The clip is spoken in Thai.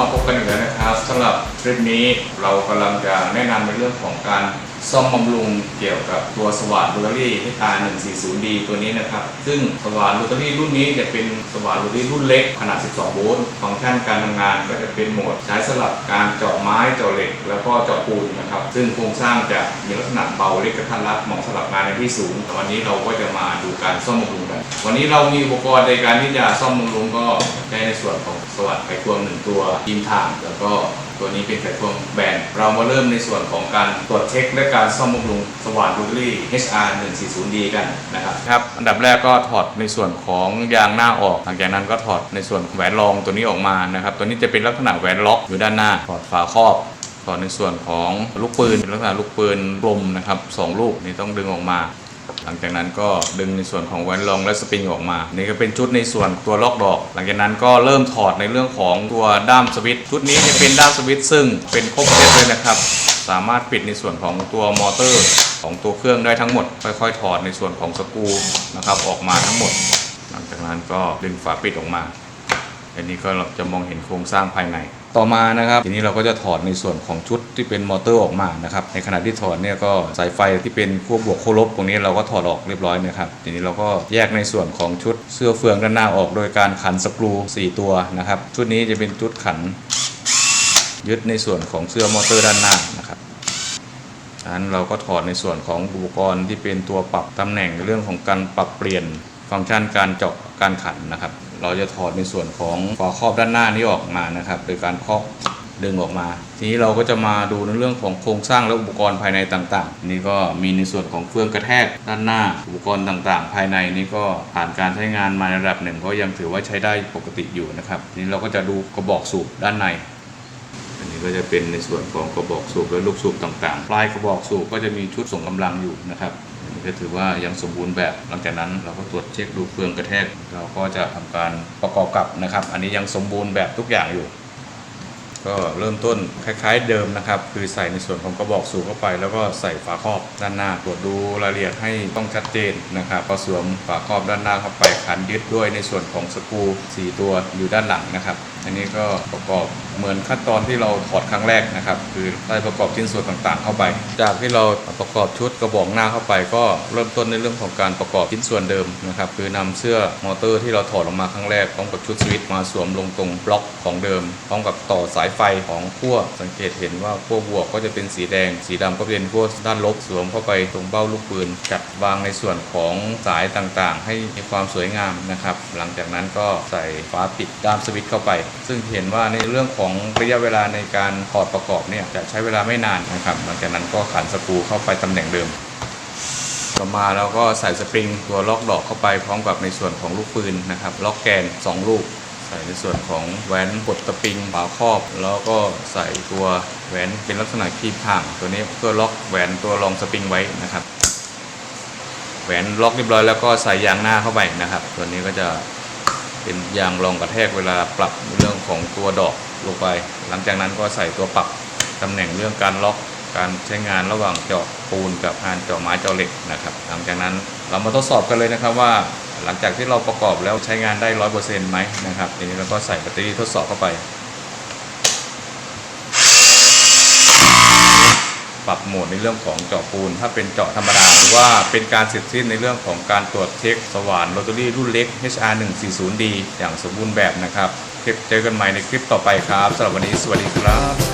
มาพบกันอีกแล้วนะครับสำหรับคลิปนี้เรากำลังจะแนะนำในเรื่องของการ ซ่อมบำรุงเกี่ยวกับตัวสว่านโรตารี่ HR140D ตัวนี้นะครับ ซึ่งสว่านโรตารี่รุ่นนี้จะเป็นสว่านโรตารี่รุ่นเล็กขนาด 12 โวลต์ ฟังก์ชันการทำงานก็จะเป็นโหมดใช้สลับการเจาะไม้เจาะเหล็ก แล้วก็เจาะปูนนะครับ ซึ่งโครงสร้างจะมีลักษณะเบาเล็กกระทัดรัดเหมาะสำหรับงานในที่สูงแต่วันนี้เราก็จะมาดูการซ่อมบำรุงกันวันนี้เรามีอุปกรณ์ในการที่จะซ่อมบำรุงก็ใช้ในส่วนของสว่านไขควงหนึ่งตัวทีมทางแล้วก็ ตัวนี้เป็นไขควงแบน เรามาเริ่มในส่วนของการตรวจเช็คและการซ่อมบำรุงสว่านรูลี่ HR 140D กันนะครับครับอันดับแรกก็ถอดในส่วนของยางหน้าออก หลังจากนั้นก็ถอดในส่วนแหวนรองตัวนี้ออกมานะครับ ตัวนี้จะเป็นลักษณะแหวนล็อกอยู่ด้านหน้า ถอดฝาครอบถอดในส่วนของลูกปืนลักษณะลูกปืนกลมนะครับสองลูกนี่ต้องดึงออกมา หลังจากนั้นก็ดึงในส่วนของแหวนรองและสปริงออกมา นี่ก็เป็นชุดในส่วนตัวล็อกดอก หลังจากนั้นก็เริ่มถอดในเรื่องของตัวด้ามสวิตช์ชุดนี้จะเป็นด้ามสวิตช์ซึ่งเป็นครบเซตเลยนะครับ สามารถปิดในส่วนของตัวมอเตอร์ ของตัวเครื่องได้ทั้งหมด ค่อยๆ ถอดในส่วนของสกูนะครับออกมาทั้งหมด หลังจากนั้นก็ดึงฝาปิดออกมาอันนี้ก็เราจะมองเห็นโครงสร้างภายใน ต่อมานะครับทีนี้เราก็จะถอดในส่วนของชุดที่เป็นมอเตอร์ออกมานะครับในขณะที่ถอดเนี่ยก็สายไฟที่เป็นขั้วบวกขั้วลบตรงนี้เราก็ถอดออกเรียบร้อยนะครับทีนี้เราก็แยกในส่วนของชุดเสื้อเฟืองด้านหน้าออก โดยการขันสกรู 4 ตัวนะครับชุดนี้จะเป็นชุดขัน ยึดในส่วนของเสื้อมอเตอร์ด้านหน้านะครับจากนั้นเราก็ถอดในส่วนของอุปกรณ์ที่เป็นตัวปรับตำแหน่งเรื่องของการปรับเปลี่ยนฟังก์ชันการเจาะการขันนะครับ เราจะถอดในส่วนของฝาครอบด้านหน้านี้ออกมานะครับ โดยการเคาะดึงออกมา ทีนี้เราก็จะมาดูในเรื่องของโครงสร้างและอุปกรณ์ภายในต่างๆ นี่ก็มีในส่วนของเฟืองกระแทกด้านหน้า อุปกรณ์ต่างๆ ภายในนี้ก็ผ่านการใช้งานมาในระดับหนึ่งก็ยังถือว่าใช้ได้ปกติอยู่นะครับ ทีนี้เราก็จะดูกระบอกสูบด้านใน อันนี้ก็จะเป็นในส่วนของกระบอกสูบและลูกสูบต่างๆ ปลายกระบอกสูบก็จะมีชุดส่งกำลังอยู่นะครับ ก็ถือว่ายังสมบูรณ์แบบ หลังจากนั้นเราก็ตรวจเช็คดูเฟืองกระแทก เราก็จะทำการประกอบกับนะครับ อันนี้ยังสมบูรณ์แบบทุกอย่างอยู่ ก็เริ่มต้นคล้าย ๆ เดิมนะครับ คือใส่ในส่วนของกระบอกสูบเข้าไป แล้วก็ใส่ฝาครอบด้านหน้า ตรวจดูรายละเอียดให้ต้องชัดเจนนะครับก็สวมฝาครอบด้านหน้าเข้าไปขันยึดด้วยในส่วนของสกรู4ตัวอยู่ด้านหลังนะครับอันนี้ก็ประกอบเหมือนขั้นตอนที่เราถอดครั้งแรกนะครับ คือได้ประกอบชิ้นส่วนต่างๆ เข้าไป จากที่เราประกอบชุดกระบอกหน้าเข้าไป ก็เริ่มต้นในเรื่องของการประกอบชิ้นส่วนเดิมนะครับคือนำเสื้อมอเตอร์ที่เราถอดออกมาครั้งแรกพร้อมกับชุดสวิตช์มาสวมลงตรงบล็อกของเดิมพร้อมกับต่อสายไฟของขั้วสังเกตเห็นว่าขั้วบวกก็จะเป็นสีแดง สีดำก็เป็นขั้วด้านลบสวมเข้าไปตรงเบ้าลูกปืนจัดวางในส่วนของสายต่างๆ ให้มีความสวยงามนะครับหลังจากนั้นก็ใส่ฝาปิดด้ามสวิตช์เข้าไปซึ่งเห็นว่าในเรื่องของระยะเวลาในการถอดประกอบเนี่ยจะใช้เวลาไม่นานนะครับหลังจากนั้นก็ขันสกรูเข้าไปตำแหน่งเดิม ต่อมาเราก็ใส่สปริงตัวล็อกดอกเข้าไปพร้อมกับในส่วนของลูกปืนนะครับล็อกแกน 2 ลูกใส่ในส่วนของแหวนกดสปริงฝาครอบ แล้วก็ใส่ตัวแหวนเป็นลักษณะคีบห่าง ตัวนี้เพื่อล็อกแหวนตัวรองสปริงไว้นะครับ แหวนล็อกเรียบร้อยแล้วก็ใส่ยางหน้าเข้าไปนะครับ ตัวนี้ก็จะ เป็นยางรองกระแทกเวลาปรับเรื่องของตัวดอกลงไป หลังจากนั้นก็ใส่ตัวปรับตำแหน่งเรื่องการล็อกการใช้งานระหว่างเจาะปูนกับงานเจาะไม้เจาะเหล็กนะครับ หลังจากนั้นเรามาทดสอบกันเลยนะครับว่า หลังจากที่เราประกอบแล้วใช้งานได้ร้อยเปอร์เซ็นต์ไหมนะครับทีนี้เราก็ใส่แบตเตอรี่ทดสอบเข้าไป ปรับโหมดในเรื่องของเจาะปูน ถ้าเป็นเจาะธรรมดาหรือว่าเป็นการเสร็จสิ้นในเรื่องของการตรวจเช็คสว่านโรตารี่รุ่นเล็ก HR 1 4 0 D อย่างสมบูรณ์แบบนะครับคลิปเจอกันใหม่ในคลิปต่อไปครับสำหรับวันนี้สวัสดีครับ